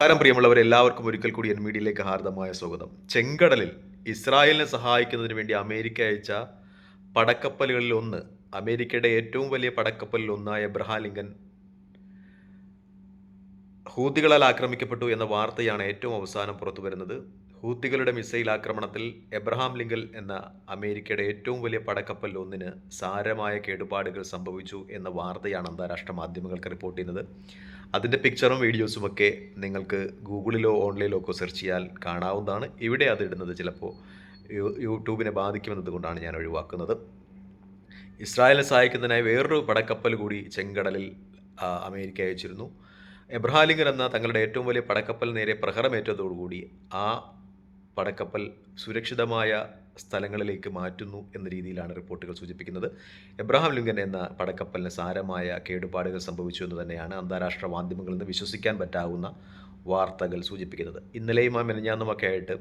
നമസ്കാരം. പ്രിയമുള്ളവർ എല്ലാവർക്കും ഒരിക്കൽ കൂടി എൻ മീഡിയയിലേക്ക് ഹാർദമായ സ്വാഗതം. ചെങ്കടലിൽ ഇസ്രായേലിനെ സഹായിക്കുന്നതിന് വേണ്ടി അമേരിക്ക അയച്ച പടക്കപ്പലുകളിൽ ഒന്ന് അമേരിക്കയുടെ ഏറ്റവും വലിയ പടക്കപ്പലിൽ ഒന്നായ ബ്രഹാലിംഗൻ ഹൂതികളാൽ ആക്രമിക്കപ്പെട്ടു എന്ന വാർത്തയാണ് ഏറ്റവും അവസാനം പുറത്തു വരുന്നത് ഹൂത്തികളുടെ മിസൈൽ ആക്രമണത്തിൽ എബ്രഹാം ലിങ്കൽ എന്ന അമേരിക്കയുടെ ഏറ്റവും വലിയ പടക്കപ്പൽ ഒന്നിന് സാരമായ കേടുപാടുകൾ സംഭവിച്ചു എന്ന വാർത്തയാണ് അന്താരാഷ്ട്ര മാധ്യമങ്ങൾക്ക് റിപ്പോർട്ട് ചെയ്യുന്നത്. അതിന്റെ പിക്ചറും വീഡിയോസും ഒക്കെ നിങ്ങൾക്ക് ഗൂഗിളിലോ ഓൺലൈനിലോ ഒക്കെ സെർച്ച് ചെയ്യാൻ കാണാവുന്നതാണ്. ഇവിടെ അത് ഇടുന്നത് ചിലപ്പോൾ യൂട്യൂബിനെ ബാധിക്കുമെന്നതുകൊണ്ടാണ് ഞാൻ ഒഴിവാക്കുന്നത്. ഇസ്രായേലിനെ സഹായിക്കുന്നതിനായി വേറൊരു പടക്കപ്പൽ കൂടി ചെങ്കടലിൽ അമേരിക്ക അയച്ചിരുന്നു. എബ്രഹാലിംഗൻ എന്ന തങ്ങളുടെ ഏറ്റവും വലിയ പടക്കപ്പൽ നേരെ പ്രഹരമേറ്റതോടുകൂടി ആ പടക്കപ്പൽ സുരക്ഷിതമായ സ്ഥലങ്ങളിലേക്ക് മാറ്റുന്നു എന്ന രീതിയിലാണ് റിപ്പോർട്ടുകൾ സൂചിപ്പിക്കുന്നത്. എബ്രഹാം ലിങ്കൻ എന്ന പടക്കപ്പലിന് സാരമായ കേടുപാടുകൾ സംഭവിച്ചു എന്ന് തന്നെയാണ് അന്താരാഷ്ട്ര മാധ്യമങ്ങളിൽ നിന്ന് വിശ്വസിക്കാൻ പറ്റാവുന്ന വാർത്തകൾ സൂചിപ്പിക്കുന്നത്. ഇന്നലെയും ആ മെനഞ്ഞാന്നുമൊക്കെ ആയിട്ട്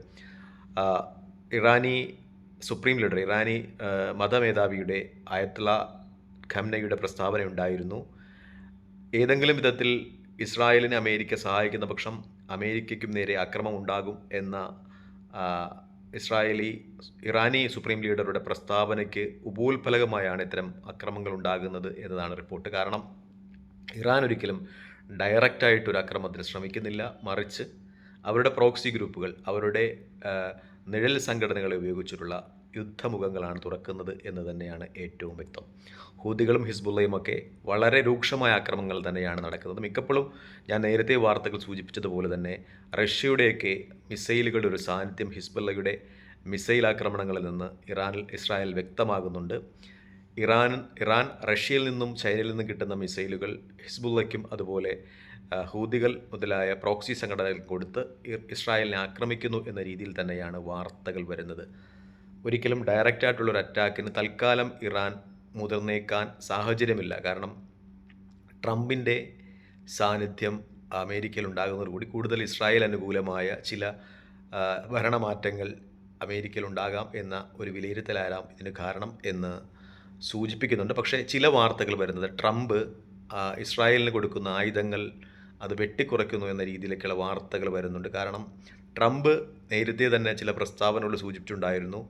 ഇറാനി സുപ്രീം ലീഡർ ഇറാനി മതമേധാവിയുടെ ആയത്തുള്ള ഖംനയുടെ പ്രസ്താവന ഉണ്ടായിരുന്നു. ഏതെങ്കിലും വിധത്തിൽ ഇസ്രായേലിനെ അമേരിക്ക സഹായിക്കുന്ന പക്ഷം അമേരിക്കയ്ക്കും നേരെ അക്രമം ഉണ്ടാകും എന്ന ഇസ്രായേലി ഇറാനി സുപ്രീം ലീഡറുടെ പ്രസ്താവനയ്ക്ക് ഉപോത്ഫലകമായാണ് ഇത്തരം അക്രമങ്ങൾ ഉണ്ടാകുന്നത് എന്നതാണ് റിപ്പോർട്ട്. കാരണം ഇറാൻ ഒരിക്കലും ഡയറക്റ്റായിട്ട് ഒരു അക്രമത്തിന് ശ്രമിക്കുന്നില്ല. മറിച്ച് അവരുടെ പ്രോക്സി ഗ്രൂപ്പുകൾ അവരുടെ നിഴൽ സംഘടനകളെ ഉപയോഗിച്ചിട്ടുള്ള യുദ്ധമുഖങ്ങളാണ് തുറക്കുന്നത് എന്ന് തന്നെയാണ് ഏറ്റവും വ്യക്തം. ഹൂതികളും ഹിസ്ബുള്ളയും ഒക്കെ വളരെ രൂക്ഷമായ ആക്രമണങ്ങൾ തന്നെയാണ് നടക്കുന്നത്. മിക്കപ്പോഴും ഞാൻ നേരത്തെ വാർത്തകൾ സൂചിപ്പിച്ചതുപോലെ തന്നെ റഷ്യയുടെയൊക്കെ മിസൈലുകളുടെ ഒരു സാന്നിധ്യം ഹിസ്ബുള്ളയുടെ മിസൈൽ ആക്രമണങ്ങളിൽ നിന്ന് ഇറാനിൽ ഇസ്രായേൽ വ്യക്തമാകുന്നുണ്ട്. ഇറാൻ ഇറാൻ റഷ്യയിൽ നിന്നും ചൈനയിൽ നിന്നും കിട്ടുന്ന മിസൈലുകൾ ഹിസ്ബുള്ളയ്ക്കും അതുപോലെ ഹൂദികൾ മുതലായ പ്രോക്സി സംഘടനകൾ കൊടുത്ത് ഇസ്രായേലിനെ ആക്രമിക്കുന്നു എന്ന രീതിയിൽ തന്നെയാണ് വാർത്തകൾ വരുന്നത്. ഒരിക്കലും ഡയറക്റ്റ് ഡയറക്റ്റായിട്ടുള്ളൊരു അറ്റാക്കിന് തൽക്കാലം ഇറാൻ മുതിർന്നേക്കാൻ സാഹചര്യമില്ല. കാരണം ട്രംപിന്റെ സാന്നിധ്യം അമേരിക്കയിൽ ഉണ്ടാകുന്നതോടുകൂടി കൂടുതൽ ഇസ്രായേൽ അനുകൂലമായ ചില ഭരണമാറ്റങ്ങൾ അമേരിക്കയിൽ ഉണ്ടാകാം എന്ന ഒരു വിലയിരുത്തലാകാം ഇതിന് കാരണം എന്ന് സൂചിപ്പിക്കുന്നുണ്ട്. പക്ഷേ ചില വാർത്തകൾ വരുന്നത് ട്രംപ് ഇസ്രായേലിന് കൊടുക്കുന്ന ആയുധങ്ങൾ അത് വെട്ടിക്കുറയ്ക്കുന്നു എന്ന രീതിയിലേക്കുള്ള വാർത്തകൾ വരുന്നുണ്ട്. കാരണം ട്രംപ് നേരത്തെ തന്നെ ചില പ്രസ്താവനകൾ സൂചിപ്പിച്ചിട്ടുണ്ടായിരുന്നു.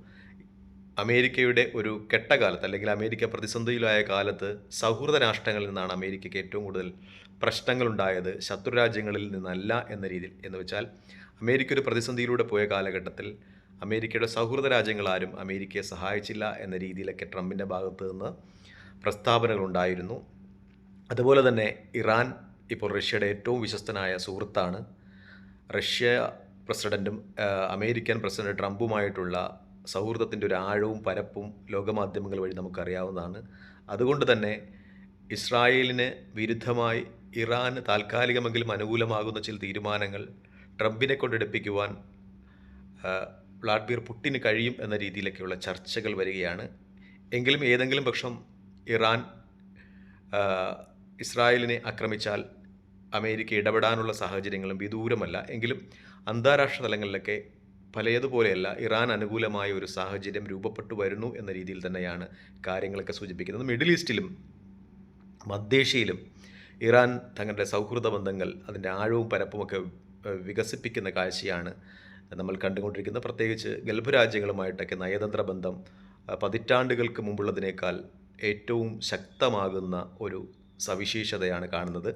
അമേരിക്കയുടെ ഒരു കെട്ടകാലത്ത് അല്ലെങ്കിൽ അമേരിക്ക പ്രതിസന്ധിയിലായ കാലത്ത് സൗഹൃദ രാഷ്ട്രങ്ങളിൽ നിന്നാണ് അമേരിക്കയ്ക്ക് ഏറ്റവും കൂടുതൽ പ്രശ്നങ്ങളുണ്ടായത് ശത്രുരാജ്യങ്ങളിൽ നിന്നല്ല എന്ന രീതിയിൽ. എന്ന് വെച്ചാൽ അമേരിക്ക ഒരു പ്രതിസന്ധിയിലൂടെ പോയ കാലഘട്ടത്തിൽ അമേരിക്കയുടെ സൗഹൃദ രാജ്യങ്ങളാരും അമേരിക്കയെ സഹായിച്ചില്ല എന്ന രീതിയിലൊക്കെ ട്രംപിന്റെ ഭാഗത്ത് നിന്ന് പ്രസ്താവനകളുണ്ടായിരുന്നു അതുപോലെ തന്നെ ഇറാൻ ഇപ്പോൾ റഷ്യയുടെ ഏറ്റവും വിശ്വസ്തനായ സുഹൃത്താണ്. റഷ്യ പ്രസിഡന്റും അമേരിക്കൻ പ്രസിഡന്റ് ട്രംപുമായിട്ടുള്ള സൗഹൃദത്തിന്റെ ഒരു ആഴവും പരപ്പും ലോകമാധ്യമങ്ങൾ വഴി നമുക്കറിയാവുന്നതാണ്. അതുകൊണ്ട് തന്നെ ഇസ്രായേലിന് വിരുദ്ധമായി ഇറാന് താൽക്കാലികമെങ്കിലും അനുകൂലമാകുന്ന ചില തീരുമാനങ്ങൾ ട്രംപിനെ കൊണ്ടെടുപ്പിക്കുവാൻ വ്ളാഡിമിർ പുട്ടിന് കഴിയും എന്ന രീതിയിലൊക്കെയുള്ള ചർച്ചകൾ വരികയാണ്. എങ്കിലും ഏതെങ്കിലും പക്ഷം ഇറാൻ ഇസ്രായേലിനെ ആക്രമിച്ചാൽ അമേരിക്ക ഇടപെടാനുള്ള സാഹചര്യങ്ങളും വിദൂരമല്ല. എങ്കിലും അന്താരാഷ്ട്ര തലങ്ങളിലൊക്കെ പലയതുപോലെയല്ല ഇറാൻ അനുകൂലമായ ഒരു സാഹചര്യം രൂപപ്പെട്ടു വരുന്നു എന്ന രീതിയിൽ തന്നെയാണ് കാര്യങ്ങളൊക്കെ സൂചിപ്പിക്കുന്നത്. മിഡിൽ ഈസ്റ്റിലും മധ്യേഷ്യയിലും ഇറാൻ തങ്ങളുടെ സൗഹൃദ ബന്ധങ്ങൾ അതിന്റെ ആഴവും പരപ്പുമൊക്കെ വികസിപ്പിക്കുന്ന കാഴ്ചയാണ് നമ്മൾ കണ്ടുകൊണ്ടിരിക്കുന്നത്. പ്രത്യേകിച്ച് ഗൾഫ് രാജ്യങ്ങളുമായിട്ടൊക്കെ നയതന്ത്ര ബന്ധം പതിറ്റാണ്ടുകൾക്ക് മുമ്പുള്ളതിനേക്കാൾ ഏറ്റവും ശക്തമാകുന്ന ഒരു സവിശേഷതയാണ് കാണുന്നത്.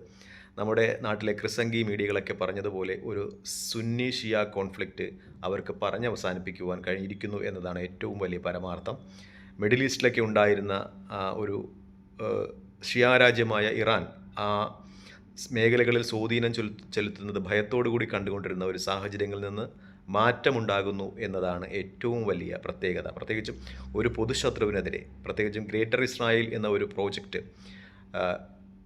നമ്മുടെ നാട്ടിലെ ക്രിസംഗി മീഡിയകളൊക്കെ പറഞ്ഞതുപോലെ ഒരു സുന്നി ഷിയ കോൺഫ്ലിക്റ്റ് അവർക്ക് പറഞ്ഞ് അവസാനിപ്പിക്കുവാൻ കഴിഞ്ഞിരിക്കുന്നു എന്നതാണ് ഏറ്റവും വലിയ പരമാർത്ഥം. മിഡിൽ ഈസ്റ്റിലൊക്കെ ഉണ്ടായിരുന്ന ഒരു ഷിയ രാജ്യമായ ഇറാൻ ആ മേഖലകളിൽ സ്വാധീനം ചെലു ചെലുത്തുന്നത് ഭയത്തോടു കൂടി കണ്ടുകൊണ്ടിരുന്ന ഒരു സാഹചര്യങ്ങളിൽ നിന്ന് മാറ്റമുണ്ടാകുന്നു എന്നതാണ് ഏറ്റവും വലിയ പ്രത്യേകത. പ്രത്യേകിച്ചും ഒരു പൊതുശത്രുവിനെതിരെ പ്രത്യേകിച്ചും ഗ്രേറ്റർ ഇസ്രായേൽ എന്ന ഒരു പ്രോജക്റ്റ്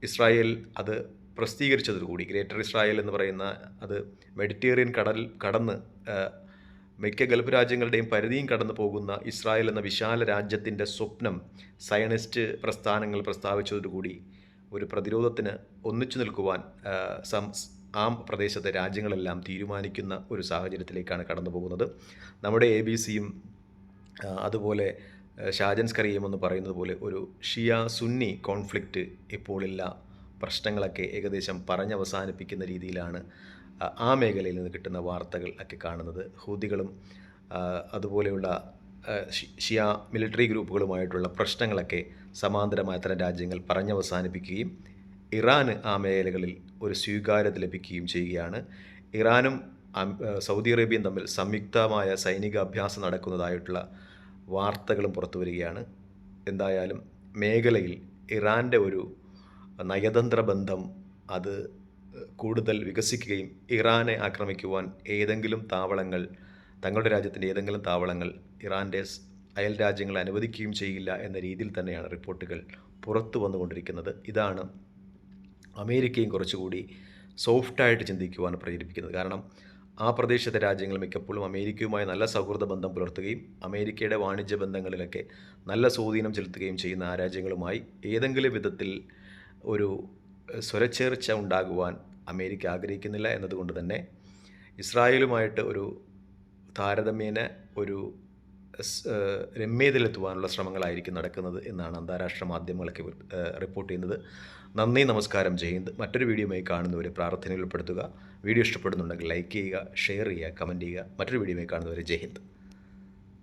ഇസ്രായേൽ അത് പ്രസിദ്ധീകരിച്ചതോടുകൂടി ഗ്രേറ്റർ ഇസ്രായേൽ എന്ന് പറയുന്ന അത് മെഡിറ്റേറിയൻ കടൽ കടന്ന് മിക്ക ഗൾഫ് രാജ്യങ്ങളുടെയും പരിധിയും കടന്നു പോകുന്ന ഇസ്രായേൽ എന്ന വിശാല രാജ്യത്തിന്റെ സ്വപ്നം സയനിസ്റ്റ് പ്രസ്ഥാനങ്ങൾ പ്രസ്താവിച്ചതോടുകൂടി ഒരു പ്രതിരോധത്തിന് ഒന്നിച്ചു നിൽക്കുവാൻ ആ, സം ആ പ്രദേശത്തെ രാജ്യങ്ങളെല്ലാം തീരുമാനിക്കുന്ന ഒരു സാഹചര്യത്തിലേക്കാണ് കടന്നു പോകുന്നത്. നമ്മുടെ എ ബി സിയും അതുപോലെ ഷാജൻസ് കറിയും എന്ന് പറയുന്നത് പോലെ ഒരു ഷിയ സുന്നി കോൺഫ്ലിക്റ്റ് ഇപ്പോൾ ഇല്ല പ്രശ്നങ്ങളൊക്കെ ഏകദേശം പറഞ്ഞവസാനിപ്പിക്കുന്ന രീതിയിലാണ് ആ, മേഖലയിൽ നിന്ന് കിട്ടുന്ന വാർത്തകൾ ഒക്കെ കാണുന്നത്. ഹൂതികളും അതുപോലെയുള്ള ഷിയ മിലിറ്ററി ഗ്രൂപ്പുകളുമായിട്ടുള്ള പ്രശ്നങ്ങളൊക്കെ സമാന്തരമായ തരം രാജ്യങ്ങൾ പറഞ്ഞവസാനിപ്പിക്കുകയും ഇറാന് ആ മേഖലകളിൽ ഒരു സ്വീകാര്യത ലഭിക്കുകയും ചെയ്യുകയാണ്. ഇറാനും സൗദി അറേബ്യയും തമ്മിൽ സംയുക്തമായ സൈനിക അഭ്യാസം നടക്കുന്നതായിട്ടുള്ള വാർത്തകളും പുറത്തു വരികയാണ് എന്തായാലും മേഖലയിൽ ഇറാന്റെ ഒരു നയതന്ത്ര ബന്ധം അത് കൂടുതൽ വികസിക്കുകയും ഇറാനെ ആക്രമിക്കുവാൻ ഏതെങ്കിലും താവളങ്ങൾ തങ്ങളുടെ രാജ്യത്തിന്റെ ഏതെങ്കിലും താവളങ്ങൾ ഇറാന്റെ അയൽ രാജ്യങ്ങളെ അനുവദിക്കുകയും ചെയ്യില്ല എന്ന രീതിയിൽ തന്നെയാണ് റിപ്പോർട്ടുകൾ പുറത്തു വന്നുകൊണ്ടിരിക്കുന്നത്. ഇതാണ് അമേരിക്കയും കുറച്ചുകൂടി സോഫ്റ്റായിട്ട് ചിന്തിക്കുവാൻ പ്രേരിപ്പിക്കുന്നത്. കാരണം ആ പ്രദേശത്തെ രാജ്യങ്ങൾ മിക്കപ്പോഴും അമേരിക്കയുമായി നല്ല സൗഹൃദ ബന്ധം പുലർത്തുകയും അമേരിക്കയുടെ വാണിജ്യ ബന്ധങ്ങളിലൊക്കെ നല്ല സ്വാധീനം ചെലുത്തുകയും ചെയ്യുന്ന ആ രാജ്യങ്ങളുമായി ഏതെങ്കിലും വിധത്തിൽ ഒരു സ്വരച്ചേർച്ച ഉണ്ടാകുവാൻ അമേരിക്ക ആഗ്രഹിക്കുന്നില്ല എന്നതുകൊണ്ട് തന്നെ ഇസ്രായേലുമായിട്ട് ഒരു താരതമ്യേന ഒരു രമ്യതയിലെത്തുവാനുള്ള ശ്രമങ്ങളായിരിക്കും നടക്കുന്നത് എന്നാണ് അന്താരാഷ്ട്ര മാധ്യമങ്ങളൊക്കെ റിപ്പോർട്ട് ചെയ്യുന്നത്. നന്ദി നമസ്കാരം ജയ്ഹിന്ദ് മറ്റൊരു വീഡിയോയുമായി കാണുന്നവരെ പ്രാർത്ഥനയിൽ ഉൾപ്പെടുത്തുക. വീഡിയോ ഇഷ്ടപ്പെടുന്നുണ്ടെങ്കിൽ ലൈക്ക് ചെയ്യുക ഷെയർ ചെയ്യുക കമന്റ് ചെയ്യുക. മറ്റൊരു വീഡിയോയുമായി കാണുന്നവരെ ജയ്ഹിന്ദ്